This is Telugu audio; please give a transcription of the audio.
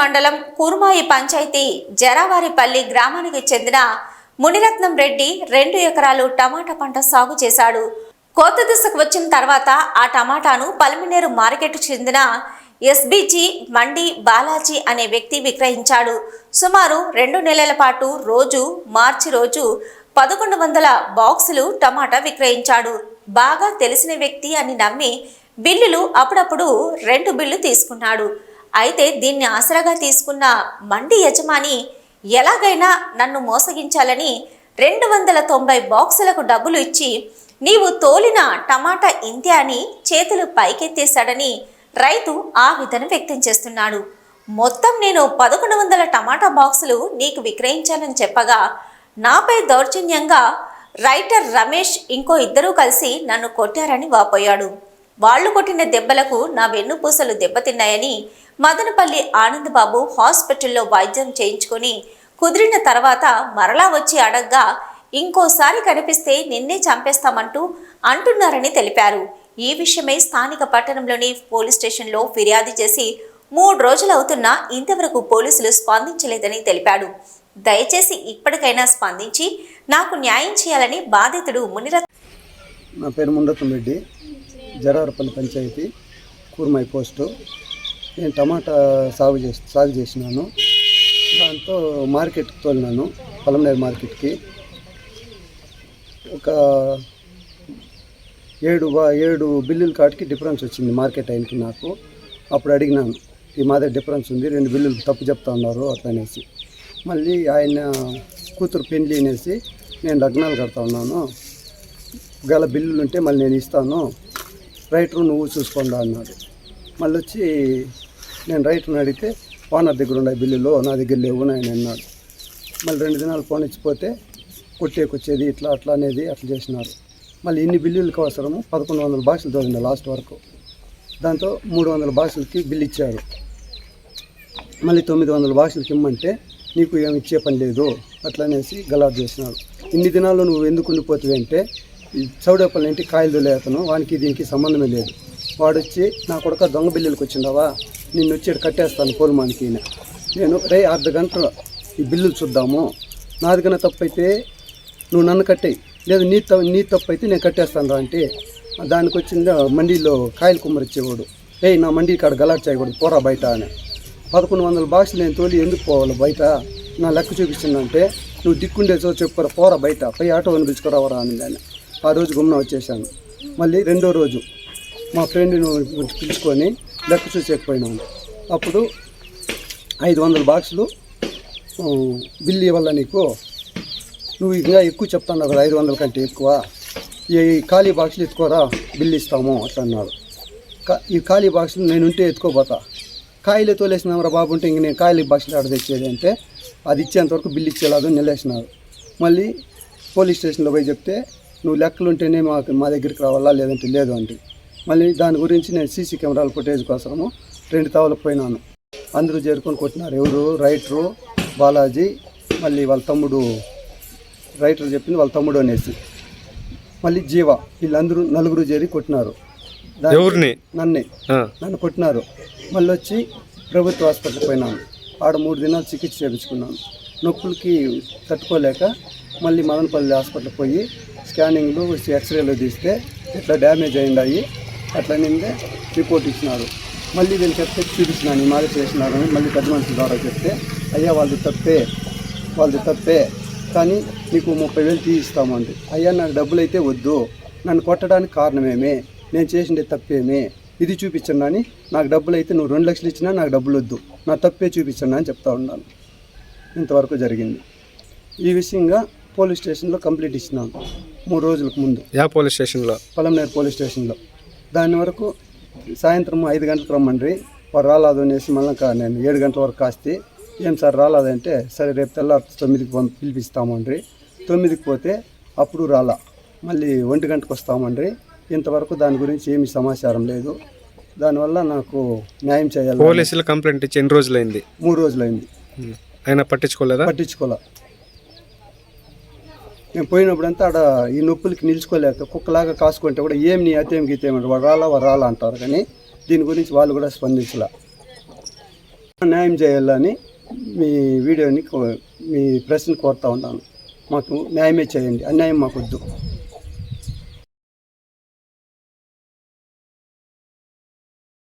మండలం కూర్మాయి పంచాయతీ జరావారిపల్లి గ్రామానికి చెందిన మునిరత్నం రెడ్డి రెండు ఎకరాలు టమాటా పంట సాగు చేశాడు. కోత దశకు వచ్చిన తర్వాత ఆ టమాటాను పల్మినేరు మార్కెట్ చెందిన ఎస్బీజీ మండి బాలాజీ అనే వ్యక్తి విక్రయించాడు. సుమారు రెండు నెలల పాటు రోజు మార్చి రోజు పదకొండు వందల బాక్సులు టమాటా విక్రయించాడు. బాగా తెలిసిన వ్యక్తి అని నమ్మి బిల్లులు అప్పుడప్పుడు రెండు బిల్లు తీసుకున్నాడు. అయితే దీన్ని ఆసరాగా తీసుకున్న మండి యజమాని ఎలాగైనా నన్ను మోసగించాలని రెండు వందల తొంభై బాక్సులకు డబ్బులు ఇచ్చి నీవు తోలిన టమాటా ఇంతే అని చేతులు పైకెత్తేశాడని రైతు ఆవేదన వ్యక్తం చేస్తున్నాడు. మొత్తం నేను పదకొండు వందల టమాటా బాక్సులు నీకు విక్రయించాలని చెప్పగా నాపై దౌర్జన్యంగా రైటర్ రమేష్ ఇంకో ఇద్దరూ కలిసి నన్ను కొట్టారని వాపోయాడు. వాళ్ళు కొట్టిన దెబ్బలకు నా వెన్నుపూసలు దెబ్బతిన్నాయని మదనపల్లి ఆనందబాబు హాస్పిటల్లో వైద్యం చేయించుకొని కుదిరిన తర్వాత మరలా వచ్చి అడగ్గా ఇంకోసారి కనిపిస్తే నిన్నే చంపేస్తామంటూ అంటున్నారని తెలిపారు. ఈ విషయమై స్థానిక పట్టణంలోని పోలీస్ స్టేషన్లో ఫిర్యాదు చేసి మూడు రోజులవుతున్నా ఇంతవరకు పోలీసులు స్పందించలేదని తెలిపాడు. దయచేసి ఇప్పటికైనా స్పందించి నాకు న్యాయం చేయాలని బాధితుడు మునిరత్ నా పేరు ముండతం రెడ్డి. జరారపల్లి పంచాయతీ కూర్మై పోస్టు. నేను టమాటా సాగు చేసి సాగు చేసినాను. దాంతో మార్కెట్కి తోలినాను పొలంనేరు మార్కెట్కి. ఒక ఏడు ఏడు బిల్లుల కాటికి డిఫరెన్స్ వచ్చింది మార్కెట్ ఆయనకి నాకు. అప్పుడు అడిగినాను ఈ మాదే డిఫరెన్స్ ఉంది రెండు బిల్లులు తప్పు చెప్తా ఉన్నారు అట్లనేసి. మళ్ళీ ఆయన కూతురు పెళ్ళి అనేసి నేను లగ్నాలు కడతా ఉన్నాను. గల బిల్లులు ఉంటే మళ్ళీ నేను ఇస్తాను. రైటర్ నువ్వు చూసుకోండి అన్నాడు. మళ్ళీ వచ్చి నేను రైటర్ని అడిగితే ఓనర్ దగ్గర ఉండే బిల్లులు నా దగ్గర లేవు ఆయన అన్నాడు. మళ్ళీ రెండు దినాలు ఫోన్ ఇచ్చిపోతే కొట్టేకొచ్చేది ఇట్లా అట్లా అనేది అట్లా చేసినారు. మళ్ళీ ఇన్ని బిల్లులకు అవసరము పదకొండు వందల భాషలు తోలింది లాస్ట్ వరకు. దాంతో మూడు వందల భాషలకి బిల్లు ఇచ్చారు. మళ్ళీ తొమ్మిది వందల భాషలకి ఇమ్మంటే నీకు ఏమి ఇచ్చే పని లేదు అట్లా అనేసి గలాట్ చేసినారు. ఇన్ని దినాల్లో నువ్వు ఎందుకు ఉండిపోతుంది అంటే చౌడేపల్లి ఇంటి కాయలు తొలేతను వానికి దీనికి సంబంధమే లేదు. వాడు వచ్చి నా కొడుక దొంగ బిల్లులకు వచ్చిండవా? నిన్ను వచ్చి కట్టేస్తాను పోలుమానికి నేను రే అర్ధ గంట ఈ బిల్లులు చూద్దాము. నాది తప్పైతే తప్పు అయితే నువ్వు నన్ను కట్టేయి. లేదు నీ తప్పు నీ తప్పు అయితే నేను కట్టేస్తాను రా అంటే దానికి వచ్చింది మండీలో కాయలు కుమ్మరిచ్చేవాడు ఏయ్ నా మండీ కాడ గలాట్ చేయకూడదు పోరా బయట అని. పదకొండు వందల బాక్సులు నేను తోలి ఎందుకు పోవాలి బయట? నా లెక్క చూపించిందంటే నువ్వు దిక్కుండే చో చెప్పురా పోరా బయట. పై ఆటో అనిపించుకురావరా అని. దాన్ని ఆ రోజు గుమ్మ వచ్చేసాను. మళ్ళీ రెండో రోజు మా ఫ్రెండ్ని పిలుచుకొని లెక్క చూసేకపోయినాను అప్పుడు ఐదు వందల బాక్సులు బిల్లు ఇవ్వాల నీకు? నువ్వు ఇంకా ఎక్కువ చెప్తాను కదా ఐదు వందల కంటే ఎక్కువ. ఈ ఖాళీ బాక్సులు ఎత్తుకోరా బిల్లు ఇస్తాము అట్లా అన్నాడు కా- ఈ ఖాళీ బాక్సులు నేను ఉంటే ఎత్తుకోపోతా కాయలు తోలేసినామరా బాబు ఉంటే ఇంక నేను కాయలు బాక్సులు ఆడ తెచ్చేది అంటే అది ఇచ్చేంతవరకు బిల్లు ఇచ్చేలాగా నిలేసినారు. మళ్ళీ పోలీస్ స్టేషన్లో పోయి చెప్తే నువ్వు లెక్కలు ఉంటేనే మాకు మా దగ్గరికి రావాలా లేదంటే లేదు అంటే మళ్ళీ దాని గురించి నేను సీసీ కెమెరాల ఫుటేజ్ కోసము రెండు తావులకు పోయినాను. అందరూ చేరుకొని కొట్టినారు. ఎవరు? రైటరు బాలాజీ మళ్ళీ వాళ్ళ తమ్ముడు రైటర్ చెప్పింది వాళ్ళ తమ్ముడు అనేసి. మళ్ళీ జీవ వీళ్ళందరూ నలుగురు చేరి కొట్టినారు. ఎవరిని? నన్నే. నన్ను కొట్టినారు. మళ్ళీ వచ్చి ప్రభుత్వ హాస్పిటల్కి పోయినాను. ఆడ మూడు దినాలు చికిత్స చేయించుకున్నాను నొప్పులకి తట్టుకోలేక మళ్ళీ మదనపల్లి హాస్పిటల్కి పోయి స్కానింగ్లు ఎక్స్రేలు తీస్తే ఇట్లా డ్యామేజ్ అయ్యిండాయి అట్లా నిందే రిపోర్ట్ ఇచ్చినారు. మళ్ళీ నేను చెప్తే చూపించినాను ఈ మాదిరి చేసినారు అని మళ్ళీ పెద్ద మనుషుల ద్వారా చెప్తే అయ్యా వాళ్ళది తప్పే వాళ్ళది తప్పే కానీ నీకు ముప్పై వేలు తీయిస్తామండి అయ్యా నాకు డబ్బులు అయితే వద్దు నన్ను కొట్టడానికి కారణమేమే నేను చేసిండే తప్పేమే ఇది చూపించండి అని నాకు డబ్బులు అయితే నువ్వు రెండు లక్షలు ఇచ్చినా నాకు డబ్బులు వద్దు నా తప్పే చూపించండి అని చెప్తా ఉన్నాను. ఇంతవరకు జరిగింది. ఈ విషయంగా పోలీస్ స్టేషన్లో కంప్లీట్ ఇచ్చినాను మూడు రోజులకు ముందు. యా పోలీస్ స్టేషన్లో? పొలంనేరు పోలీస్ స్టేషన్లో. దాని వరకు సాయంత్రం ఐదు గంటలకు రమ్మండ్రి. వారు రాలేదు అనేసి మళ్ళీ నేను ఏడు గంటల వరకు కాస్తే ఏం సార్ రాలేదంటే సరే రేపు తెల్లారి తొమ్మిదికి పంపి పిలిపిస్తామండ్రి తొమ్మిదికి పోతే అప్పుడు రాలా. మళ్ళీ ఒంటి గంటకు వస్తామండ్రి ఇంతవరకు దాని గురించి ఏమీ సమాచారం లేదు. దానివల్ల నాకు న్యాయం చేయాలి పోలీసులు కంప్లైంట్ ఇచ్చి ఎన్ని రోజులైంది? మూడు రోజులైంది. ఆయన పట్టించుకోలేదా? పట్టించుకోలే. నేను పోయినప్పుడంతా ఆడ ఈ నొప్పులకి నిలుచుకోలేక కుక్కలాగా కాసుకుంటే కూడా ఏం నీ అతేం గీతేమంటారు వాడు రాలా వాడు రాలా అంటారు కానీ దీని గురించి వాళ్ళు కూడా స్పందించలా. న్యాయం చేయాలని మీ వీడియోని కో- మీ ప్రెస్ని కోరుతా ఉన్నాను. మాకు న్యాయమే చేయండి. అన్యాయం మాకు వద్దు